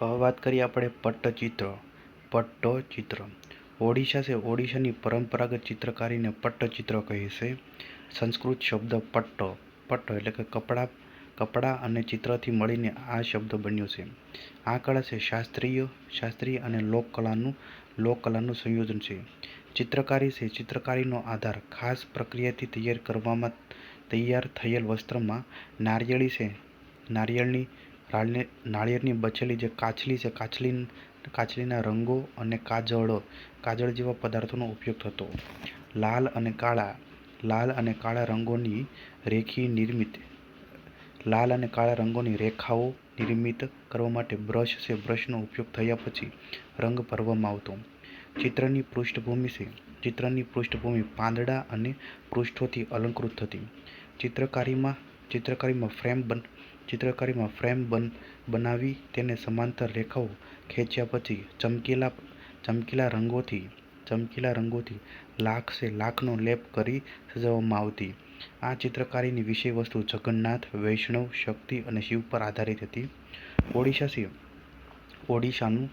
હવે વાત કરીએ આપણે પટ્ટચિત્ર પટ્ટચિત્ર. ઓડિશા છે, ઓડિશાની પરંપરાગત ચિત્રકારીને પટ્ટચિત્ર કહે છે. સંસ્કૃત શબ્દ પટ્ટ પટ્ટ એટલે કે કપડાં કપડાં અને ચિત્રથી મળીને આ શબ્દ બન્યો છે. આ કળા છે શાસ્ત્રીય શાસ્ત્રીય અને લોકકલાનું લોકકલાનું સંયોજન છે. ચિત્રકારી છે, ચિત્રકારીનો આધાર ખાસ પ્રક્રિયાથી તૈયાર કરવામાં, તૈયાર થયેલ વસ્ત્રમાં નારિયેળી છે. નારિયેળની નાળિયેરની બચેલી જે કાચલી છે કાચલી કાચલીના રંગો અને કાજળો, કાજળ જેવા પદાર્થોનો ઉપયોગ થતો. લાલ અને કાળા, લાલ અને કાળા રંગોની રેખી નિર્મિત, લાલ અને કાળા રંગોની રેખાઓ નિર્મિત કરવા માટે બ્રશ છે, બ્રશનો ઉપયોગ થયા પછી રંગ ભરવામાં આવતો. ચિત્રની પૃષ્ઠભૂમિ છે, ચિત્રની પૃષ્ઠભૂમિ પાંદડા અને પૃષ્ઠોથી અલંકૃત થતી. ચિત્રકારીમાં ચિત્રકારીમાં ફ્રેમ બન ચિત્રકારીમાં ફ્રેમ બન, બનાવી તેને સમાંતર રેખાઓ ખેંચ્યા પછી ચમકીલા ચમકીલા રંગોથી ચમકીલા રંગોથી લાખ સે લાખનો લેપ કરી સજાવવામાં આવતી. આ ચિત્રકારીની વિષય વસ્તુ જગન્નાથ, વૈષ્ણવ, શક્તિ અને શિવ પર આધારિત હતી. ઓડિશા છે ઓડિશાનું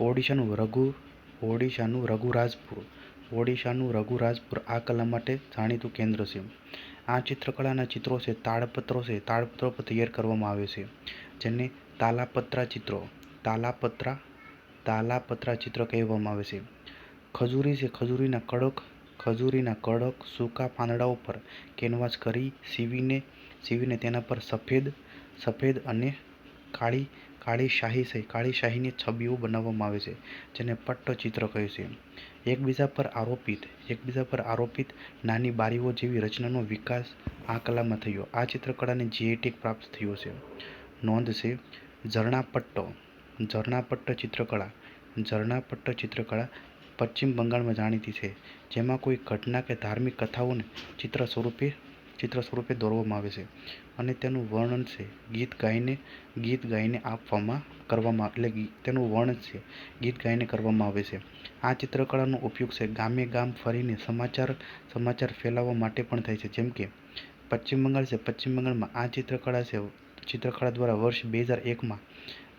ઓડિશાનું રઘુ, ઓડિશાનું રઘુરાજપુર. ઓડિશાનું રઘુરાજપુર આ કલા માટે જાણીતું કેન્દ્ર છે. આ ચિત્રકળાના ચિત્રો છે, તાડપત્રો છે. તાડપત્રો પર તૈયાર કરવામાં આવે છે, જેને તાલાપત્રા ચિત્રો, તાલાપત્રા તાલાપત્રા ચિત્ર કહેવામાં આવે છે. ખજૂરી છે, ખજૂરીના કડક ખજૂરીના કડક સૂકા પાંદડાઓ પર કેનવાસ કરી સીવીને સીવીને તેના પર સફેદ સફેદ અને કાળી કાળી શાહી છે. કાળી શાહીની છબીઓ બનાવવામાં આવે છે, જેને પટ્ટચિત્ર કહે છે. એકબીજા પર આરોપિત, એકબીજા પર આરોપિત નાની બારીઓ જેવી રચનાનો વિકાસ આ કલામાં થયો. આ ચિત્રકળાને જીએટી પ્રાપ્ત થયો છે. નોંધ છે, ઝરણાપટ્ટો, ઝરણાપટ્ટ ચિત્રકળા. ઝરણાપટ્ટ ચિત્રકળા પશ્ચિમ બંગાળમાં જાણીતી છે, જેમાં કોઈ ઘટના કે ધાર્મિક કથાઓને ચિત્ર સ્વરૂપે ચિત્ર સ્વરૂપે દોરવામાં આવે છે અને તેનું વર્ણન છે. ગીત ગાઈને ગીત ગાઈને આપવામાં કરવામાં, એટલે તેનું વર્ણન છે. ગીત ગાઈને કરવામાં આવે છે. આ ચિત્રકળાનો ઉપયોગ છે ગામે ગામ ફરીને સમાચાર સમાચાર ફેલાવવા માટે પણ થાય છે. જેમ કે, પશ્ચિમ બંગાળ છે. પશ્ચિમ બંગાળમાં આ ચિત્રકળા છે. ચિત્રકળા દ્વારા વર્ષ બે હજાર એકમાં,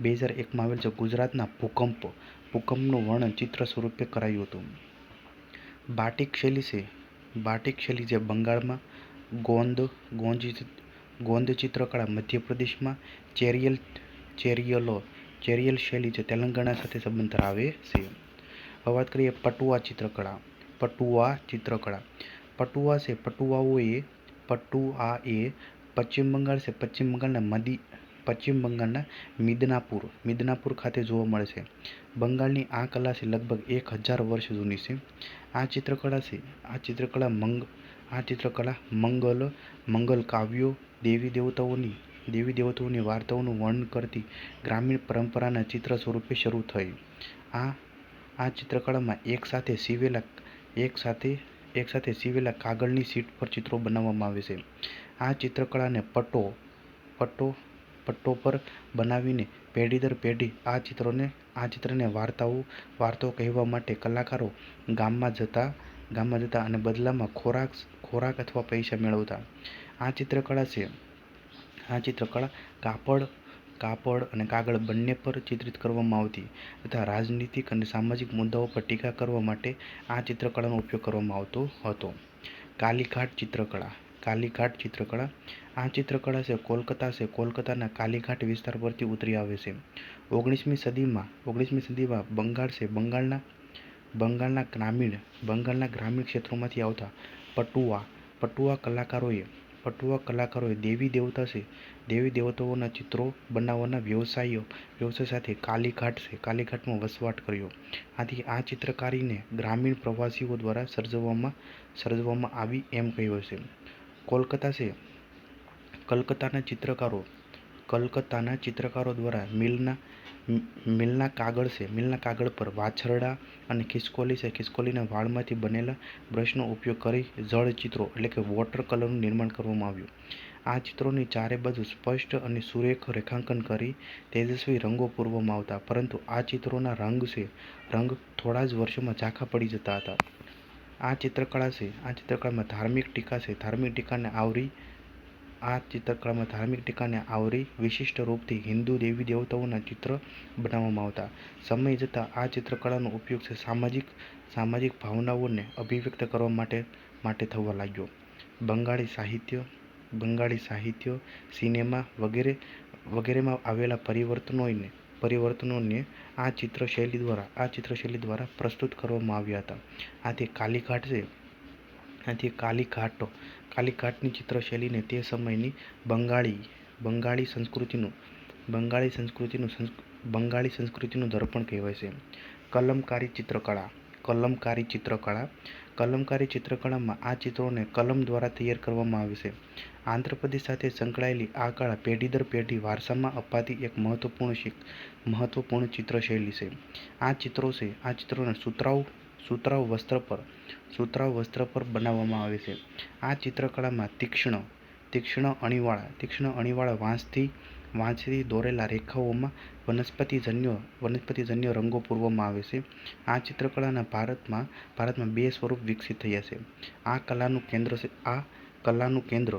બે હજાર એકમાં આવેલ છે ગુજરાતના ભૂકંપ. ભૂકંપનું વર્ણન ચિત્ર સ્વરૂપે કરાયું હતું. બાટિક શૈલી છે. બાટિક શૈલી જે બંગાળમાં ગોંદ ગોંદ ચિત્રકળા મધ્યપ્રદેશમાં ચેરિયલ, ચેરિયલો, ચેરિયલ શૈલી છે તેલંગાણા સાથે સંબંધ ધરાવે છે. હવે વાત કરીએ પટુઆ ચિત્રકળા પટુઆ ચિત્રકળા. પટુઆ છે, પટુઆઓએ પટુઆ એ પશ્ચિમ બંગાળ છે, પશ્ચિમ બંગાળના મદી, પશ્ચિમ બંગાળના મિદનાપુર મિદનાપુર ખાતે જોવા મળે છે. બંગાળની આ કલા છે લગભગ એક હજાર વર્ષ જૂની છે. આ ચિત્રકળા છે, આ ચિત્રકળા મંગ આ ચિત્રકલા મંગલ મંગલ કાવ્યો, દેવી દેવતાઓની દેવી દેવતાઓની વાર્તાઓનું વર્ણન કરતી ગ્રામીણ પરંપરાના ચિત્ર સ્વરૂપે શરૂ થઈ. આ આ ચિત્રકળામાં એક સાથે સીવેલા, એક સાથે એક સાથે સીવેલા કાગળની શીટ પર ચિત્રો બનાવવામાં આવે છે. આ ચિત્રકળાને પટ્ટો પટ્ટો પટ્ટો પર બનાવીને પેઢી દર પેઢી આ ચિત્રોને, આ ચિત્રને વાર્તાઓ વાર્તાઓ કહેવા માટે કલાકારો ગામમાં જતા ગામમાં જતા અને બદલામાં ખોરાક ખોરાક અથવા પૈસા મેળવતા. આ ચિત્રકળા છે. આ ચિત્રકળા કાપડ કાપડ અને કાગળ બંને પર ચિત્રિત કરવામાં આવતી તથા રાજનીતિક અને સામાજિક મુદ્દાઓ પર ટીકા કરવા માટે આ ચિત્રકળાનો ઉપયોગ કરવામાં આવતો હતો. કાલીઘાટ ચિત્રકળા. કાલીઘાટ ચિત્રકળા. આ ચિત્રકળા છે, કોલકાતા છે. કોલકાતાના કાલીઘાટ વિસ્તાર પરથી ઉતરી આવે છે. ઓગણીસમી સદીમાં ઓગણીસમી સદીમાં બંગાળ છે. બંગાળના બંગાળના ગ્રામીણ બંગાળના ગ્રામીણ ક્ષેત્રોમાંથી આવતા પટુઆ પટુઆ કલાકારોએ પટુઆ કલાકારોએ દેવી દેવતા છે દેવી દેવતાઓના ચિત્રો બનાવવાના વ્યવસાયો, વ્યવસાય સાથે કાલીઘાટ છે કાલીઘાટમાં વસવાટ કર્યો. આથી આ ચિત્રકારીને ગ્રામીણ પ્રવાસીઓ દ્વારા સર્જવામાં સર્જવામાં આવી એમ કહ્યું છે કોલકાતા છે કલકત્તાના ચિત્રકારો કલકત્તાના ચિત્રકારો દ્વારા મિલના મિલના કાગળ છે. મિલના કાગળ પર વાછરડા અને ખિસકોલી છે. ખિસકોલીના વાળમાંથી બનેલા બ્રશનો ઉપયોગ કરી જળ ચિત્રો એટલે કે વોટર કલરનું નિર્માણ કરવામાં આવ્યું. આ ચિત્રોની ચારે બાજુ સ્પષ્ટ અને સુરેખ રેખાંકન કરી તેજસ્વી રંગો પૂરવામાં આવતા, પરંતુ આ ચિત્રોના રંગ છે. રંગ થોડા જ વર્ષોમાં ઝાંખા પડી જતા હતા. આ ચિત્રકળા છે. આ ચિત્રકળામાં ધાર્મિક ટીકા છે. ધાર્મિક ટીકાને આવરી આ ચિત્રકળામાં ધાર્મિક ટીકાને આવરી વિશિષ્ટ રૂપથી હિન્દુ દેવી દેવતાઓના ચિત્ર બનાવવામાં આવતા. સમય જતાં આ ચિત્રકળાનો ઉપયોગ સામાજિક સામાજિક ભાવનાઓને અભિવ્યક્ત કરવા માટે માટે થવા લાગ્યો. બંગાળી સાહિત્ય બંગાળી સાહિત્ય, સિનેમા વગેરે, વગેરેમાં આવેલા પરિવર્તનોને પરિવર્તનોને આ ચિત્રશૈલી દ્વારા, આ ચિત્રશૈલી દ્વારા પ્રસ્તુત કરવામાં આવ્યા હતા. આથી કાલીઘાટ છે, આથી કાલીઘાટ કાલીઘાટની ચિત્રશૈલીને તે સમયની બંગાળી બંગાળી સંસ્કૃતિનું બંગાળી સંસ્કૃતિનું સંસ્ક બંગાળી સંસ્કૃતિનું દર્પણ કહેવાય છે. કલમકારી ચિત્રકળા કલમકારી ચિત્રકળા, કલમકારી ચિત્રકળામાં આ ચિત્રોને કલમ દ્વારા તૈયાર કરવામાં આવે છે. આંધ્રપ્રદેશ સાથે સંકળાયેલી આ કળા પેઢી દર પેઢી વારસામાં અપાતી એક મહત્વપૂર્ણ મહત્વપૂર્ણ ચિત્રશૈલી છે. આ ચિત્રો છે, આ ચિત્રોને સુતરાઉ સુતરાઉ વસ્ત્ર પર સુતરાઉ વસ્ત્ર પર બનાવવામાં આવે છે. આ ચિત્રકળામાં તીક્ષ્ણ તીક્ષ્ણ અણીવાળા તીક્ષ્ણ અણીવાળા વાંસથી વાંસથી દોરેલા રેખાઓમાં વનસ્પતિજન્ય વનસ્પતિજન્ય રંગો પૂરવામાં આવે છે. આ ચિત્રકળાના ભારતમાં ભારતમાં બે સ્વરૂપ વિકસિત થયા છે. આ કલાનું કેન્દ્ર છે, આ કલાનું કેન્દ્ર,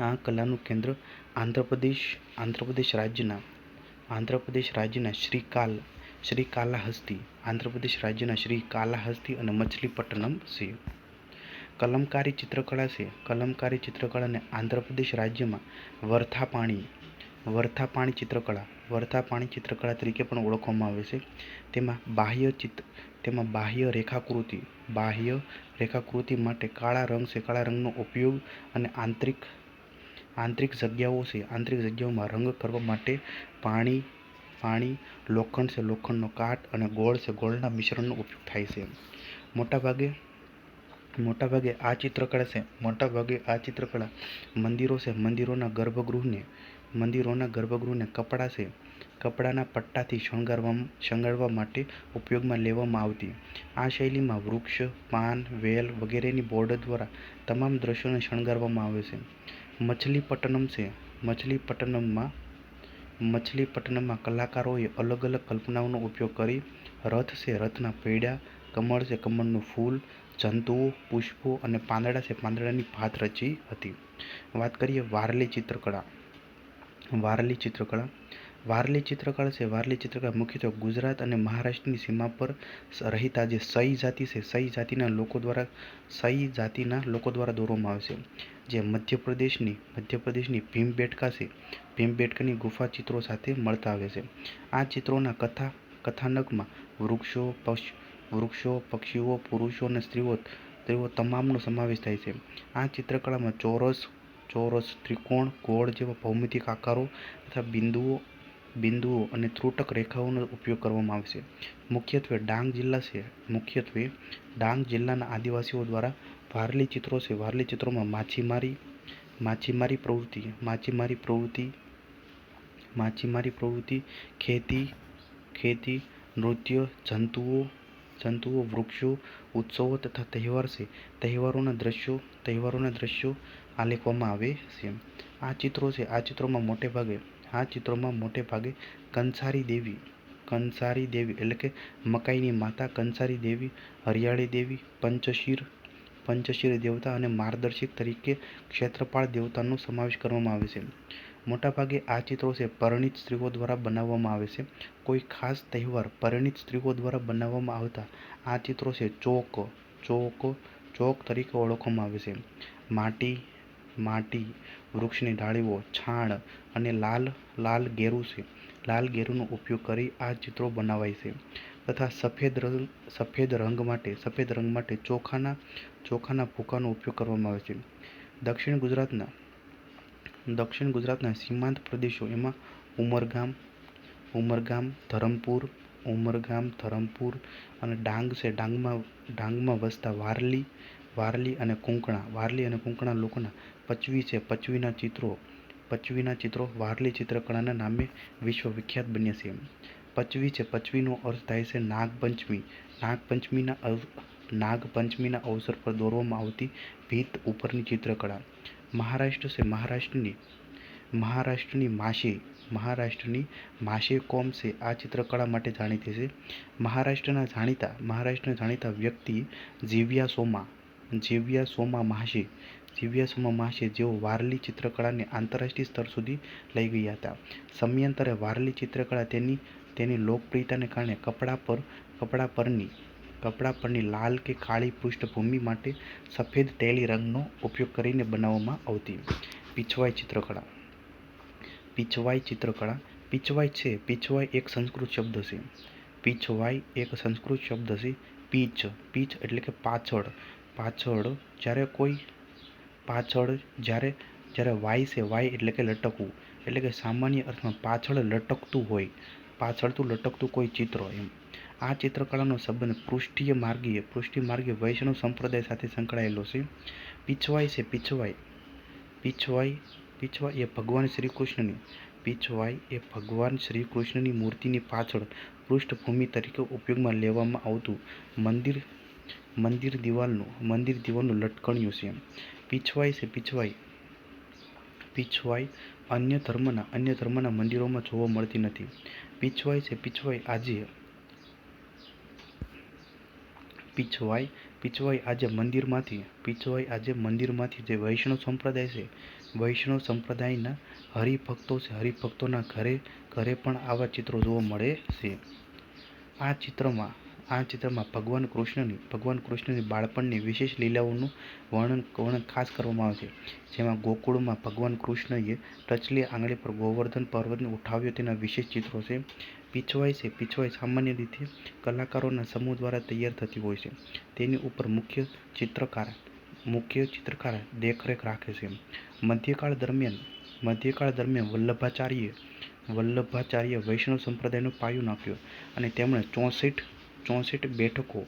આ કલાનું કેન્દ્ર આંધ્રપ્રદેશ આંધ્રપ્રદેશ રાજ્યના આંધ્રપ્રદેશ રાજ્યના શ્રીકાલ શ્રીકાલાહસ્તી આંધ્રપ્રદેશ રાજ્યના શ્રી કાલાહસ્તી અને મછલીપટ્ટનમ છે. કલમકારી ચિત્રકળા છે. કલમકારી ચિત્રકળાને આંધ્રપ્રદેશ રાજ્યમાં વર્થાપાણી વર્થાપાણી ચિત્રકળા વર્થાપાણી ચિત્રકળા તરીકે પણ ઓળખવામાં આવે છે. તેમાં બાહ્ય ચિત્ર, તેમાં બાહ્ય રેખાકૃતિ બાહ્ય રેખાકૃતિ માટે કાળા રંગ છે. કાળા રંગનો ઉપયોગ અને આંતરિક આંતરિક જગ્યાઓ છે. આંતરિક જગ્યાઓમાં રંગ કરવા માટે પાણી પાણી, લોખંડ છે લોખંડનો કાટ અને ગોળ છે ગોળના મિશ્રણનો ઉપયોગ થાય છે. મોટાભાગે મોટાભાગે આ ચિત્રકળા છે મોટાભાગે આ ચિત્રકળા મંદિરો છે મંદિરોના ગર્ભગૃહને મંદિરોના ગર્ભગૃહને કપડાં છે કપડાના પટ્ટાથી શણગારવા શણગારવા માટે ઉપયોગમાં લેવામાં આવતી. આ શૈલીમાં વૃક્ષ, પાન, વેલ વગેરેની બોર્ડ દ્વારા તમામ દ્રશ્યોને શણગારવામાં આવે છે. મછલીપટ્ટનમ છે મછલીપટ્ટનમમાં મછલીપટ્ટનમમાં કલાકારોએ અલગ અલગ કલ્પનાઓનો ઉપયોગ કરી રથ છે રથના પૈડા, કમળ છે કમળનું ફૂલ, જંતુઓ, પુષ્પો અને પાંદડા છે પાંદડાની ભાત રચી હતી. વાત કરીએ વારલી ચિત્રકળા. વારલી ચિત્રકળા. વારલી ચિત્રકળા છે વારલી ચિત્રકળા મુખ્યત્વે ગુજરાત અને મહારાષ્ટ્રની સીમા પર રહેતા જે સઈ જાતિ છે સઈ જાતિના લોકો દ્વારા, સઈ જાતિના લોકો દ્વારા દોરવામાં આવે છે. જે મધ્યપ્રદેશની મધ્યપ્રદેશની ભીમબેટકા છે. ભીમબેટકાની ગુફા ચિત્રો સાથે મળતા આવે છે. આ ચિત્રોના કથા, કથાનકમાં વૃક્ષો, પક્ષ, વૃક્ષો, પક્ષીઓ, પુરુષો અને સ્ત્રીઓ સ્ત્રીઓ તમામનો સમાવેશ થાય છે. આ ચિત્રકળામાં ચોરસ ચોરસ ત્રિકોણ, ગોળ જેવા ભૌમિતિક આકારો તથા બિંદુઓ બિંદુઓ અને ત્રુટક રેખાઓનો ઉપયોગ કરવામાં આવે છે. મુખ્યત્વે ડાંગ જિલ્લા છે. મુખ્યત્વે ડાંગ જિલ્લાના આદિવાસીઓ દ્વારા વારલી ચિત્રો છે. વારલી ચિત્રોમાં માછીમારી માછીમારી પ્રવૃત્તિ માછીમારી પ્રવૃત્તિ માછીમારી પ્રવૃત્તિ, ખેતી ખેતી, નૃત્ય, જંતુઓ જંતુઓ, વૃક્ષો, ઉત્સવો તથા તહેવાર છે. તહેવારોના દ્રશ્યો તહેવારોના દ્રશ્યો આલેખવામાં આવે છે. આ ચિત્રો છે. આ ચિત્રોમાં મોટે ભાગે, આ ચિત્રોમાં મોટે ભાગે કંસારી દેવી કંસારી દેવી એટલે કે મકાઈની માતા કંસારી દેવી, હરિયાળી દેવી, પંચશીર પંચશીર દેવતા અને માર્ગદર્શક તરીકે ક્ષેત્રપાળ દેવતાનો સમાવેશ કરવામાં આવે છે. મોટાભાગે આ ચિત્રો છે પરિણીત સ્ત્રીઓ દ્વારા બનાવવામાં આવે છે. કોઈ ખાસ તહેવાર પરિણીત સ્ત્રીઓ દ્વારા બનાવવામાં આવતા આ ચિત્રો છે ચોક. ચોક ચોક તરીકે ઓળખવામાં આવે છે. માટી માટી, વૃક્ષની ડાળીઓ, છાણ અને લાલ લાલ ગેરુ છે. લાલ ગેરુનો ઉપયોગ કરી આ ચિત્રો બનાવાય છે. તથા સફેદ રંગ સફેદ રંગ માટે, સફેદ રંગ માટે ચોખાના ચોખાના ભૂકાનો ઉપયોગ કરવામાં આવે છે. દક્ષિણ ગુજરાતના દક્ષિણ ગુજરાતના સીમાંત પ્રદેશો એમાં ઉમરગામ ઉમરગામ, ધરમપુર ઉમરગામ, ધરમપુર અને ડાંગ છે. ડાંગમાં ડાંગમાં વસતા વારલી વારલી અને કુંકણા, વારલી અને કુંકણા લોકોના પચવી છે. પચવીના ચિત્રો પચવીના ચિત્રો વારલી ચિત્રકળાના નામે વિશ્વ વિખ્યાત બન્યા છે. પચવી છે. પચવીનો અર્થ થાય છે નાગપંચમી. નાગપંચમીના નાગપંચમીના અવસર પર દોરવામાં આવતી ભીત ઉપરની ચિત્રકળા. મહારાષ્ટ્ર છે મહારાષ્ટ્રની મહારાષ્ટ્રની માશે મહારાષ્ટ્રની માશે કોમ છે. આ ચિત્રકળા માટે જાણીતી છે. મહારાષ્ટ્રના જાણીતા મહારાષ્ટ્રના જાણીતા વ્યક્તિ જીવ્યા સોમા જીવ્યા સોમા માશે. જીવ્યા સોમા માશે જેઓ વારલી ચિત્રકળાને આંતરરાષ્ટ્રીય સ્તર સુધી લઈ ગયા હતા. સમયાંતરે વારલી ચિત્રકળા તેની તેની લોકપ્રિયતાને કારણે કપડા પર, કપડા પરની કપડા પરની લાલ કે કાળી પૃષ્ઠભૂમિ માટે સફેદ તેલી રંગનો ઉપયોગ કરીને બનાવવામાં આવતી પીછવાઈ ચિત્રકળા. પીછવાઈ ચિત્રકળા. પીછવાઈ છે, પીછવાઈ એક સંસ્કૃત શબ્દ છે. પીછવાઈ એક સંસ્કૃત શબ્દ છે પીચ પીચ એટલે કે પાછળ. પાછળ જ્યારે કોઈ, પાછળ જ્યારે જ્યારે વાય છે, વાય એટલે કે લટકવું. એટલે કે સામાન્ય અર્થમાં પાછળ લટકતું હોય. પાછળતું લટકતું કોઈ ચિત્ર એમ. આ ચિત્રકળાનો સંબંધ પૃષ્ઠીય માર્ગીય પૃષ્ઠીય માર્ગીય વૈષ્ણવ સંપ્રદાય સાથે સંકળાયેલો છે. પીછવાઈ છે પીછવાઈ. પીછવાઈ પીછવાઈ એ ભગવાન શ્રી કૃષ્ણની એ ભગવાન શ્રી કૃષ્ણની મૂર્તિની પાછળ પૃષ્ઠભૂમિ તરીકે ઉપયોગમાં લેવામાં આવતું મંદિર મંદિર દિવાલનું મંદિર દિવાલનું લટકણ્યું છે પીછવાઈ છે પીછવાઈ. પીછવાઈ અન્ય ધર્મના અન્ય ધર્મના મંદિરોમાં જોવા મળતી નથી. પીછવાઈ છે, પીછવાય આજે. પીછવાય પીછવાય આજે મંદિરમાંથી, પીછવાય આજે મંદિરમાંથી જે વૈષ્ણવ સંપ્રદાય છે, વૈષ્ણવ સંપ્રદાયના હરિભક્તો છે, હરિભક્તોના ઘરે ઘરે પણ આવા ચિત્રો જોવા મળે છે. આ ચિત્રમાં આ ચિત્રમાં ભગવાન કૃષ્ણની ભગવાન કૃષ્ણની બાળપણની વિશેષ લીલાઓનું વર્ણન વર્ણન ખાસ કરવામાં આવે છે. જેમાં ગોકુળમાં ભગવાન કૃષ્ણએ ટચલી આંગળી પર ગોવર્ધન પર્વતને ઉઠાવ્યો તેના વિશેષ ચિત્રો છે. પીછવાઈ છે, પીછવાઈ સામાન્ય રીતે કલાકારોના સમૂહ દ્વારા તૈયાર થતી હોય છે. તેની ઉપર મુખ્ય ચિત્રકાર મુખ્ય ચિત્રકાર દેખરેખ રાખે છે. મધ્યકાળ દરમિયાન મધ્યકાળ દરમિયાન વલ્લભાચાર્ય વલ્લભાચાર્ય વૈષ્ણવ સંપ્રદાયનો પાયો નાખ્યો અને તેમણે ચોસઠ ચોસઠ બેઠકો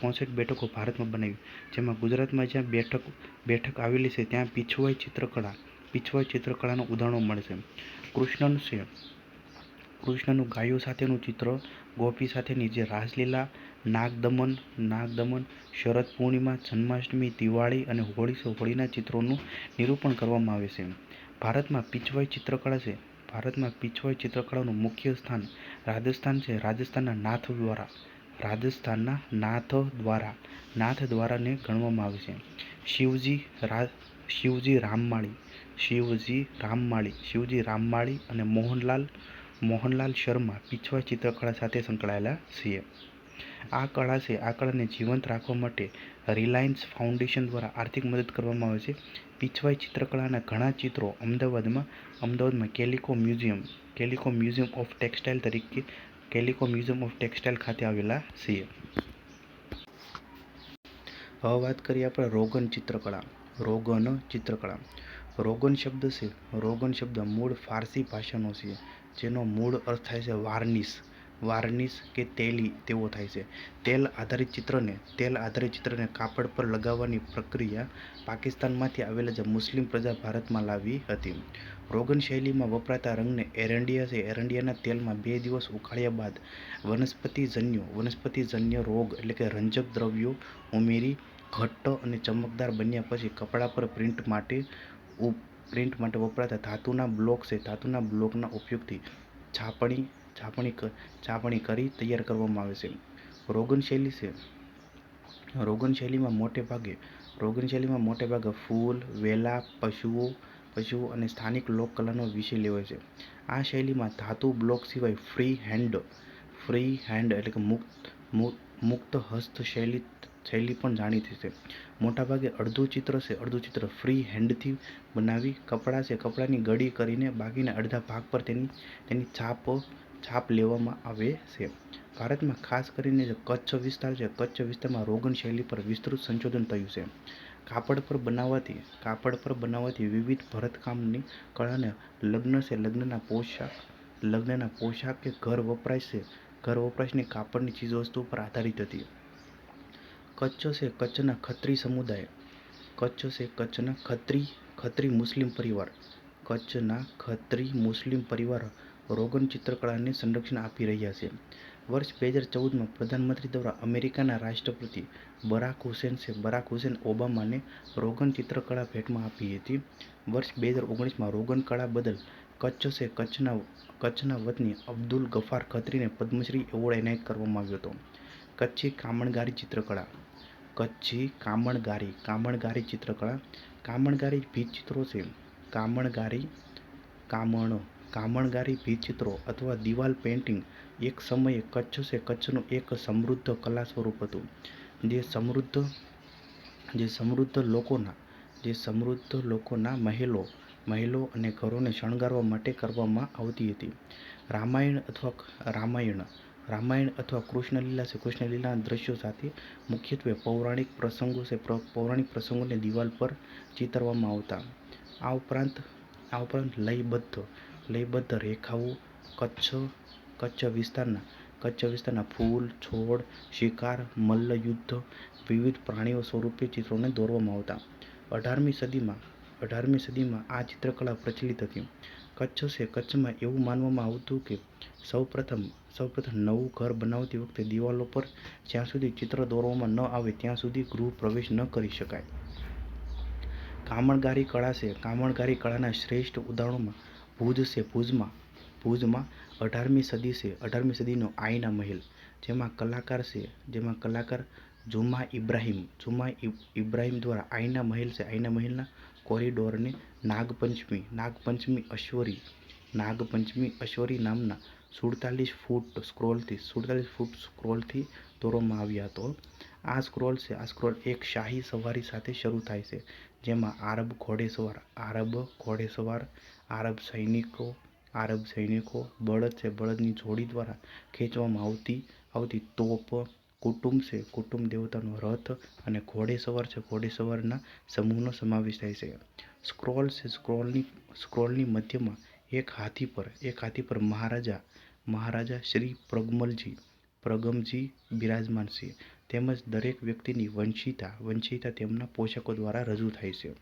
ચોસઠ બેઠકો ભારતમાં બનાવી. જેમાં ગુજરાતમાં જ્યાં બેઠક બેઠક આવેલી છે, ત્યાં પીછવાઈ ચિત્રકળા, પીછવાઈ ચિત્રકળાનું ઉદાહરણો મળે છે કૃષ્ણનું છે. કૃષ્ણનું ગાયો સાથેનું ચિત્ર, ગોપી સાથેની જે રાસલીલા, નાગદમન નાગદમન, શરદ પૂર્ણિમા, જન્માષ્ટમી, દિવાળી અને હોળી છે હોળીના ચિત્રોનું નિરૂપણ કરવામાં આવે છે. ભારતમાં પીછવાઈ ચિત્રકળા છે. ભારતમાં પીછવાઈ ચિત્રકળાનું મુખ્ય સ્થાન રાજસ્થાન છે. રાજસ્થાનના નાથ દ્વારા રાજસ્થાનના નાથ દ્વારા, નાથ દ્વારાને ગણવામાં આવે છે. શિવજી રા, શિવજી રામમાળી શિવજી રામમાળી શિવજી રામમાળી અને મોહનલાલ મોહનલાલ શર્મા પીછવા ચિત્રકળા સાથે સંકળાયેલા છે આ કળા છે, આ કળાને જીવંત રાખવા માટે રિલાયન્સ ફાઉન્ડેશન દ્વારા આર્થિક મદદ કરવામાં આવે છે. પીછવાઈ ચિત્રકળાના ઘણા ચિત્રો અમદાવાદમાં અમદાવાદમાં Calico museum Calico museum of textile તરીકે કેલિકો મ્યુઝિયમ ઓફ ટેક્સટાઇલ ખાતે આવેલા છે હવે વાત કરીએ આપણે રોગન ચિત્રકળા. રોગન ચિત્રકળા. રોગન શબ્દ છે. રોગન શબ્દ મૂળ ફારસી ભાષાનો છે. જેનો મૂળ અર્થ થાય છે વાર્નિશ. વાર્નિશ કે તેલી તેવો થાય છે. તેલ આધારિત ચિત્રને, તેલ આધારિત ચિત્રને કાપડ પર લગાવવાની પ્રક્રિયા પાકિસ્તાનમાંથી આવેલા જે મુસ્લિમ પ્રજા ભારતમાં લાવી હતી. રોગન શૈલીમાં વપરાતા રંગને એરંડિયા છે. એરંડિયાના તેલમાં બે દિવસ ઉકાળ્યા બાદ વનસ્પતિજન્ય વનસ્પતિજન્ય રોગ એટલે કે રંજક દ્રવ્યો ઉમેરી ઘટ્ટ અને ચમકદાર બન્યા પછી કપડા પર પ્રિન્ટ માટે પ્રિન્ટ માટે વપરાતા ધાતુના બ્લોક છે. ધાતુના બ્લોકના ઉપયોગથી છાપણી છાપણી છાપણી કરી તૈયાર કરવામાં આવે છે. રોગન શૈલી છે. રોગન શૈલીમાં મોટે ભાગે, રોગન શૈલીમાં મોટે ભાગે ફૂલ, વેલા, પશુઓ પશુઓ અને સ્થાનિક લોકકલાનો વિષય લેવાય છે. આ શૈલીમાં ધાતુ બ્લોક સિવાય ફ્રી હેન્ડ ફ્રી હેન્ડ એટલે કે મુક્ત મુક્ત હસ્ત શૈલી શૈલી પણ જાણીતી છે. મોટાભાગે અડધું ચિત્ર છે, અડધું ચિત્ર ફ્રી હેન્ડથી બનાવી, કપડાં છે, કપડાની ગળી કરીને બાકીના અડધા ભાગ પર તેની તેની છાપ છાપ લેવામાં આવે છે. ભારતમાં ખાસ કરીને જે કચ્છ વિસ્તાર છે, કચ્છ વિસ્તારમાં રોગન શૈલી પર વિસ્તૃત સંશોધન થયું છે. કાપડ પર બનાવવાથી કાપડ પર બનાવવાથી વિવિધ ભરતકામની કળાને લગ્ન છે, લગ્નના પોશાક લગ્નના પોશાક કે ઘર વપરાશ છે. ઘર વપરાશની કાપડની ચીજવસ્તુ પર આધારિત હતી. કચ્છ છે, કચ્છના ખત્રી સમુદાય. કચ્છ છે, કચ્છના ખત્રી ખત્રી મુસ્લિમ પરિવાર. કચ્છના ખત્રી મુસ્લિમ પરિવાર રોગન ચિત્રકળાને સંરક્ષણ આપી રહ્યા છે. વર્ષ બે હજાર ચૌદમાં પ્રધાનમંત્રી દ્વારા અમેરિકાના રાષ્ટ્રપતિ બરાક હુસેન છે. બરાક હુસેન ઓબામાને રોગન ચિત્રકળા ભેટમાં આપી હતી. વર્ષ બે હજાર ઓગણીસમાં રોગન કળા બદલ કચ્છ છે. કચ્છના કચ્છના વતની અબ્દુલ ગફાર ખત્રીને પદ્મશ્રી એવોર્ડ એનાયત કરવામાં આવ્યો હતો. કચ્છી કામણગારી ચિત્રકળા. કચ્છી કામણગારી કામણગારી ચિત્રકળા. કામણગારી ભીત ચિત્રો છે. કામણગારી, કામણ. કામણગારી ભીંતચિત્રો અથવા દિવાલ પેઇન્ટિંગ એક સમયે કચ્છ છે કચ્છનું એક સમૃદ્ધ કલા સ્વરૂપ હતું. જે સમૃદ્ધ જે સમૃદ્ધ લોકોના, જે સમૃદ્ધ લોકોના મહેલો મહેલો અને ઘરોને શણગારવા માટે કરવામાં આવતી હતી. રામાયણ અથવા રામાયણ રામાયણ અથવા કૃષ્ણલીલા છે કૃષ્ણલીલાના દ્રશ્યો સાથે મુખ્યત્વે પૌરાણિક પ્રસંગો છે પૌરાણિક પ્રસંગોને દિવાલ પર ચિતરવામાં આવતા. આ ઉપરાંત આ ઉપરાંત લયબદ્ધ લયબદ્ધ રેખાઓ કચ્છ કચ્છ વિસ્તારના કચ્છ વિસ્તારના ફૂલ, છોડ, શિકાર મલ્લયુદ્ધ વિવિધ પ્રાણીઓ સ્વરૂપે ચિત્રોને દોરવામાં આવતા. અઢારમી સદીમાં અઢારમી સદીમાં આ ચિત્રકલા પ્રચલિત હતી. કચ્છ છે કચ્છમાં એવું માનવામાં આવતું કે સૌપ્રથમ સૌપ્રથમ નવું ઘર બનાવતી વખતે દિવાલો પર જ્યાં સુધી ચિત્ર દોરવામાં ન આવે ત્યાં સુધી ગૃહ પ્રવેશ ન કરી શકાય. કામણગારી કળા છે. કામણગારી કળાના શ્રેષ્ઠ ઉદાહરણોમાં ભુજ છે ભુજમાં. ભુજમાં અઢારમી સદી છે. અઢારમી સદીનો આઈના મહેલ, જેમાં કલાકાર છે, જેમાં કલાકાર જુમા ઇબ્રાહિમ. જુમા ઇબ- ઇબ્રાહિમ દ્વારા આઈના મહેલ છે. આઈના મહેલના કોરિડોરને નાગપંચમી નાગપંચમી અશ્વરી નાગપંચમી અશ્વરી નામના સુડતાલીસ ફૂટ સ્ક્રોલથી, સુડતાલીસ ફૂટ સ્ક્રોલથી દોરવામાં આવ્યા હતો. આ સ્ક્રોલ છે, આ સ્ક્રોલ એક શાહી સવારી સાથે શરૂ થાય છે, જેમાં આરબ ઘોડેસવાર આરબ ઘોડેસવાર આરબ સૈનિકો આરબ સૈનિકો બળદ છે, બળદની જોડી દ્વારા ખેંચવામાં આવતી આવતી તોપ કુટુંબ છે. કુટુંબ દેવતાનો રથ અને ઘોડેસવાર છે. ઘોડેસવારના સમૂહનો સમાવેશ થાય છે. સ્ક્રોલ છે. સ્ક્રોલની સ્ક્રોલની મધ્યમાં એક હાથી પર, એક હાથી પર મહારાજા મહારાજા શ્રી પ્રગમલજી, પ્રગમજી બિરાજમાન છે. તેમજ દરેક વ્યક્તિની વંશિતા વંશિતા તેમના પોષકો દ્વારા રજૂ થાય છે.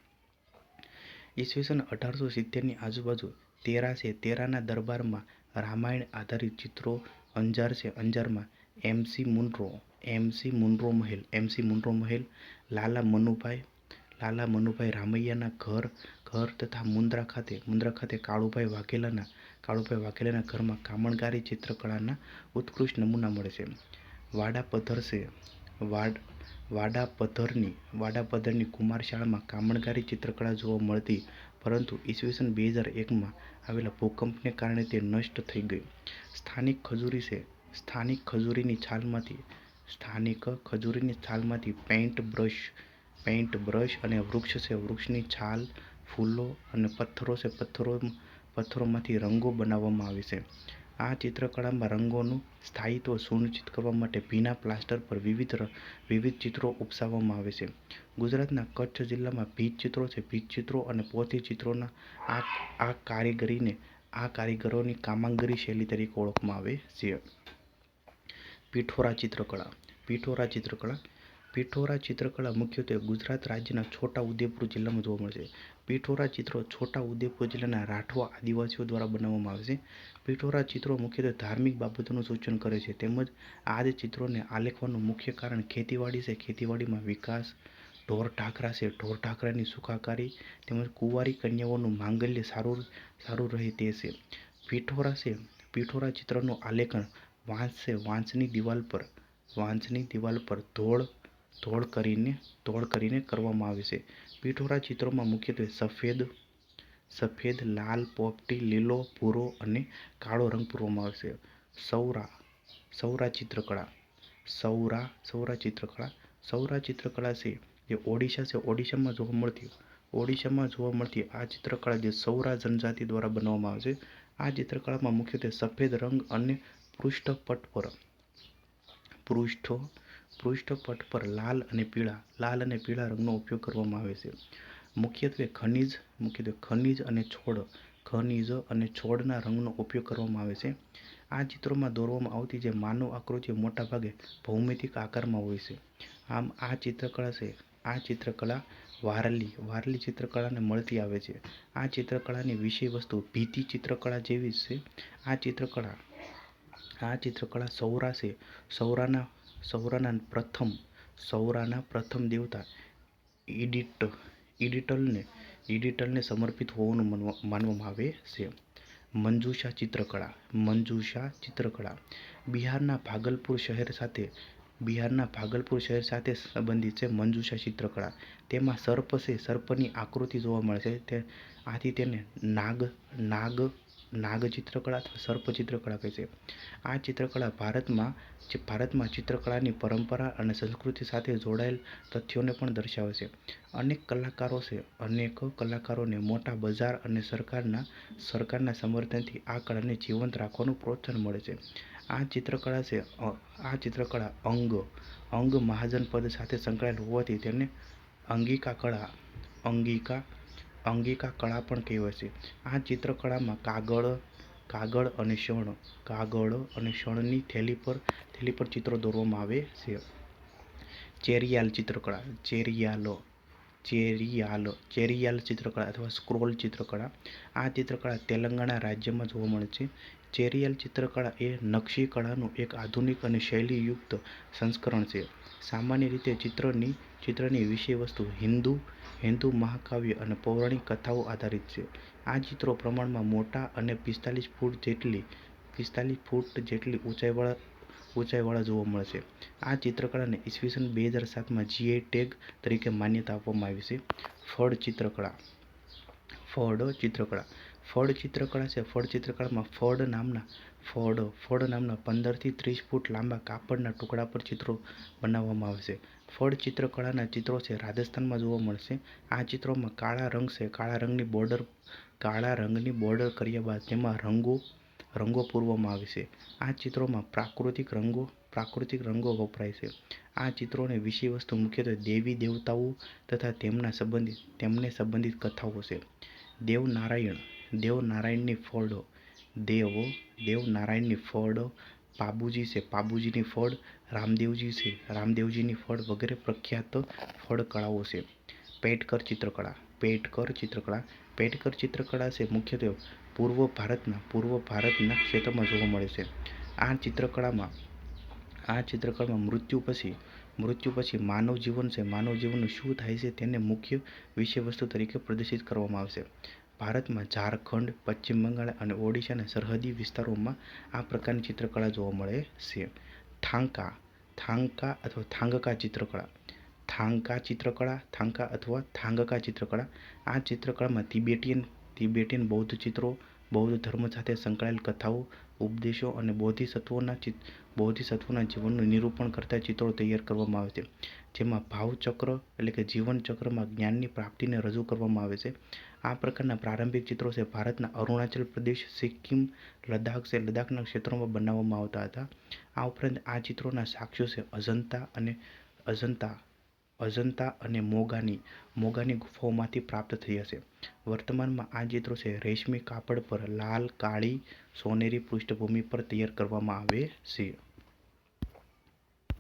ઈસવીસન અઢારસો સિત્તેરની આજુબાજુ તેરા છે તેરાના દરબારમાં રામાયણ આધારિત ચિત્રો અંજાર છે અંજારમાં એમસી મુનરો એમસી મુનરો મહેલ એમસી મુનરો મહેલ, લાલા મનુભાઈ લાલા મનુભાઈ રામૈયાના ઘર ઘર તથા મુન્દ્રા ખાતે મુન્દ્રા ખાતે કાળુભાઈ વાઘેલાના કાળુભાઈ વાઘેલાના ઘરમાં કામણગારી ચિત્રકળાના ઉત્કૃષ્ટ નમૂના મળે છે. વાડા છે વાડ વાડા પથ્થરની વાડા પથ્થરની કુમાર શાળામાં કામણકારી ચિત્રકળા જોવા મળતી, પરંતુ ઈસવીસન બે હજાર એકમાં આવેલા ભૂકંપને કારણે તે નષ્ટ થઈ ગઈ સ્થાનિક ખજૂરી છે. સ્થાનિક ખજૂરીની છાલમાંથી, સ્થાનિક ખજૂરીની છાલમાંથી પેઇન્ટ બ્રશ પેઇન્ટ બ્રશ અને વૃક્ષ છે. વૃક્ષની છાલ, ફૂલો અને પથ્થરો છે. પથ્થરો, પથ્થરોમાંથી રંગો બનાવવામાં આવે છે. આ ચિત્રકળામાં રંગોનું સ્થાયિત્વ સુનિશ્ચિત કરવા માટે ભીના પ્લાસ્ટર પર વિવિધ વિવિધ ચિત્રો ઉપસાવવામાં આવે છે. ગુજરાતના કચ્છ જિલ્લામાં ભીંત ચિત્રો છે. ભીંત ચિત્રો અને પોથી ચિત્રોના આ આ કારીગરીને આ કારીગરોની કામાંગરી શૈલી તરીકે ઓળખવામાં આવે છે. પીઠોરા ચિત્રકળા. પીઠોરા ચિત્રકળા. પીઠોરા ચિત્રકળા મુખ્યત્વે ગુજરાત રાજ્યના છોટા ઉદેપુર જિલ્લામાં જોવા મળે છે. પીઠોરા ચિત્રો છોટા ઉદેપુર જિલ્લાના રાઠવા આદિવાસીઓ દ્વારા બનાવવામાં આવે છે. પીઠોરા ચિત્રો મુખ્યત્વે ધાર્મિક બાબતોનું સૂચન કરે છે. તેમજ આ જ ચિત્રોને આલેખવાનું મુખ્ય કારણ ખેતીવાડી છે. ખેતીવાડીમાં વિકાસ, ઢોર ઢાકરા છે. ઢોર ઢાકરાની સુખાકારી તેમજ કુંવારી કન્યાઓનું માંગલ્ય સારું સારું રહે તે છે. પીઠોરા છે. પીઠોરા ચિત્રનું આલેખન વાંસ છે. વાંસની દિવાલ પર, વાંસની દિવાલ પર ધોળ ધોળ કરીને ધોળ કરીને કરવામાં આવે છે. પીઠોરા ચિત્રોમાં મુખ્યત્વે સફેદ સફેદ, લાલ, પોપટી, લીલો, ભૂરો અને કાળો રંગ પૂરવામાં આવે છે. સૌરા સૌરા ચિત્રકળા, સૌરા સૌરા ચિત્રકળા સૌરા ચિત્રકળા છે જે ઓડિશા છે. ઓડિશામાં જોવા મળતી, ઓડિશામાં જોવા મળતી આ ચિત્રકળા જે સૌરા જનજાતિ દ્વારા બનાવવામાં આવે છે, આ ચિત્રકળામાં મુખ્યત્વે સફેદ રંગ અને પૃષ્ઠપટ પર પૃષ્ઠો પૃષ્ઠપટ પર લાલ અને પીળા, લાલ અને પીળા રંગનો ઉપયોગ કરવામાં આવે છે. મુખ્યત્વે ખનિજ મુખ્યત્વે ખનિજ અને છોડ, ખનિજ અને છોડના રંગનો ઉપયોગ કરવામાં આવે છે. આ ચિત્રોમાં દોરવામાં આવતી જે માનવ આકૃતિઓ મોટાભાગે ભૌમિતિક આકારમાં હોય છે. આમ, આ ચિત્રકળા છે. આ ચિત્રકળા વારલી વારલી ચિત્રકળાને મળતી આવે છે. આ ચિત્રકળાની વિષય વસ્તુ ભીતિ ચિત્રકળા જેવી જ છે. આ ચિત્રકળા આ ચિત્રકળા સૌરા છે. સૌરાના સૌરાના પ્રથમ સૌરાના પ્રથમ દેવતા ઇડિટ ઇડિટલને ઇડિટલને સમર્પિત હોવાનું માનવા- માનવામાં આવે છે. મંજુષા ચિત્રકળા મંજુષા ચિત્રકળા. બિહારના ભાગલપુર શહેર સાથે, બિહારના ભાગલપુર શહેર સાથે સંબંધિત છે મંજુષા ચિત્રકળા. તેમાં સર્પ છે, સર્પની આકૃતિ જોવા મળે છે. તે, આથી તેને નાગ નાગ નાગ ચિત્રકળા અથવા સર્પ ચિત્રકળા કહે છે. આ ચિત્રકળા ભારતમાં, જે ભારતમાં ચિત્રકળાની પરંપરા અને સંસ્કૃતિ સાથે જોડાયેલ તથ્યોને પણ દર્શાવે છે. અનેક કલાકારો છે. અનેક કલાકારોને મોટા બજાર અને સરકારના સરકારના સમર્થનથી આ કળાને જીવંત રાખવાનું પ્રોત્સાહન મળે છે. આ ચિત્રકળા છે આ ચિત્રકળા અંગ અંગ મહાજન પદ સાથે સંકળાયેલ હોવાથી તેને અંગિકા કળા, અંગિકા અંગિકા કળા પણ કહેવાય છે. આ ચિત્રકળામાં કાગળ કાગળ અને શણ કાગળ અને શણની થેલી પર થેલી પર ચિત્રો દોરવામાં આવે છે. ચેરિયાલ ચિત્રકળા, ચેરિયાલો, ચેરિયાલ ચેરિયાલ ચિત્રકળા અથવા સ્ક્રોલ ચિત્રકળા. આ ચિત્રકળા તેલંગાણા રાજ્યમાં જોવા મળે છે. ચેરિયાલ ચિત્રકળા એ નકશી કળાનું એક આધુનિક અને શૈલીયુક્ત સંસ્કરણ છે. સામાન્ય રીતે ચિત્રની ચિત્રની વિષયવસ્તુ હિન્દુ હિન્દુ મહાકાવ્ય અને પૌરાણિક કથાઓ આધારિત છે. આ ચિત્રો પ્રમાણમાં મોટા અને પિસ્તાલીસ ફૂટ જેટલી, પિસ્તાલીસ ફૂટ જેટલી ઊંચાઈવાળા ઊંચાઈવાળા જોવા મળે છે. આ ચિત્રકળાને ઈસવીસન બે હજાર સાતમાં જીઆઈ ટેગ તરીકે માન્યતા આપવામાં આવી છે. ફળ ચિત્રકળા. ફળ ચિત્રકળા. ફળ ચિત્રકળા છે. ફળ ચિત્રકળામાં ફળ નામના, ફળ ફળ નામના પંદરથી ત્રીસ ફૂટ લાંબા કાપડના ટુકડા પર ચિત્રો બનાવવામાં આવે છે. ફળ ચિત્રકળાના ચિત્રો છે. રાજસ્થાનમાં જોવા મળશે. આ ચિત્રોમાં કાળા રંગ છે. કાળા રંગની બોર્ડર કાળા રંગની બોર્ડર કર્યા બાદ તેમાં રંગો રંગો પૂરવામાં આવે છે. આ ચિત્રોમાં પ્રાકૃતિક રંગો પ્રાકૃતિક રંગો વપરાય છે. આ ચિત્રોને વિષય વસ્તુ મુખ્યત્વે દેવી દેવતાઓ તથા તેમના સંબંધિત, તેમને સંબંધિત કથાઓ છે. દેવનારાયણ, દેવનારાયણની ફળો, દેવો, દેવનારાયણની ફળો પાબુજી છે. પાબુજીની ફળ રામદેવજી છે. રામદેવજીની ફળ વગેરે પ્રખ્યાત ફળ કળાઓ છે. પેટકર ચિત્રકળા. પેટકર ચિત્રકળા. પેટકર ચિત્રકળા છે મુખ્યત્વે પૂર્વ ભારતના પૂર્વ ભારતના ક્ષેત્રમાં જોવા મળે છે. આ ચિત્રકળામાં આ ચિત્રકળામાં મૃત્યુ પછી મૃત્યુ પછી માનવ જીવન છે. માનવ જીવનનું શું થાય છે તેને મુખ્ય વિષય વસ્તુ તરીકે પ્રદર્શિત કરવામાં આવશે. ભારતમાં ઝારખંડ, પશ્ચિમ બંગાળ અને ઓડિશાના સરહદી વિસ્તારોમાં આ પ્રકારની ચિત્રકળા જોવા મળે છે. થાંકા. થાંકા અથવા થાંગકા ચિત્રકળા. થાંકા ચિત્રકળા, થાંકા અથવા થાંગકા ચિત્રકળા. આ ચિત્રકળામાં તિબેટિયન તિબેટિયન બૌદ્ધ ચિત્રો, બૌદ્ધ ધર્મ સાથે સંકળાયેલ કથાઓ, ઉપદેશો અને બોધિસત્વોના ચિત, બોધિસત્વોના જીવનનું નિરૂપણ કરતા ચિત્રો તૈયાર કરવામાં આવે છે. જેમાં ભાવચક્ર એટલે કે જીવનચક્રમાં જ્ઞાનની પ્રાપ્તિને રજૂ કરવામાં આવે છે. આ પ્રકારના પ્રારંભિક ચિત્રો છે ભારતના અરુણાચલ પ્રદેશ, સિક્કિમ, લદ્દાખ છે. લદ્દાખના ક્ષેત્રોમાં બનાવવામાં આવતા હતા. આ ઉપરાંત આ ચિત્રોના સાક્ષ્યો છે અજંતા અને અજંતા અજંતા અને મોગાની. મોગાની ગુફાઓમાંથી પ્રાપ્ત થયા છે. વર્તમાનમાં આ ચિત્રો છે રેશમી કાપડ પર લાલ, કાળી, સોનેરી પૃષ્ઠભૂમિ પર તૈયાર કરવામાં આવે છે.